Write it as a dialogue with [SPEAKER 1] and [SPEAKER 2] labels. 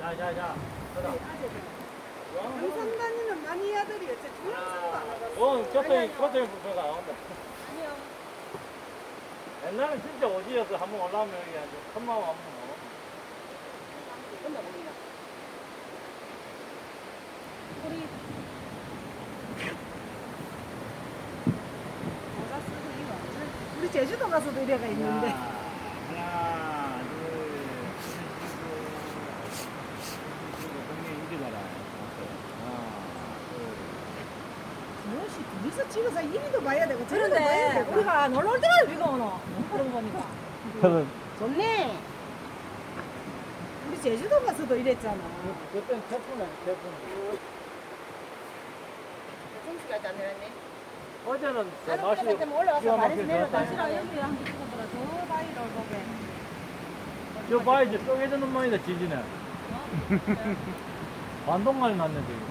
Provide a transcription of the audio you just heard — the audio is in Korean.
[SPEAKER 1] 자, 자, 자. 그다.
[SPEAKER 2] 영상 다니는 많이 아들이 어째 동영상도 안 하고.
[SPEAKER 1] 어, 교통이, 교통이 불편가 안 온다.
[SPEAKER 2] 아니요.
[SPEAKER 1] 옛날엔 진짜 오지였어. 한번 올라오면 여기 아주 큰 마음 한번 먹어.
[SPEAKER 2] 우리 모자 쓰고 이거. 우리 제주도 가서도 이래가 있는데.
[SPEAKER 1] 하나, 둘, 셋, 동네 이리 가라. 하나,
[SPEAKER 2] 무엇이 둘이서 찍어서 이리도 봐야 되고 저리도 봐야
[SPEAKER 3] 그런데
[SPEAKER 2] 되고.
[SPEAKER 3] 우리가 놀러 올 때마다 비가 오노. 그런 거니까.
[SPEAKER 1] 둘.
[SPEAKER 2] 좋네. 우리 제주도 가서도 이랬잖아.
[SPEAKER 1] 그땐 태풍에 태풍.
[SPEAKER 3] 정수가 안 내렸네.
[SPEAKER 1] 어제는 저
[SPEAKER 3] 하루
[SPEAKER 1] 날씨
[SPEAKER 3] 때문에 올라가서
[SPEAKER 1] 기가
[SPEAKER 3] 말해서 내려다.
[SPEAKER 2] 날씨가 여기 한번 찍어보라. 저 바위를 보게.
[SPEAKER 1] 저 봐야지 쪼개지는 모양이다 지지네. 반동만이 났네 지금.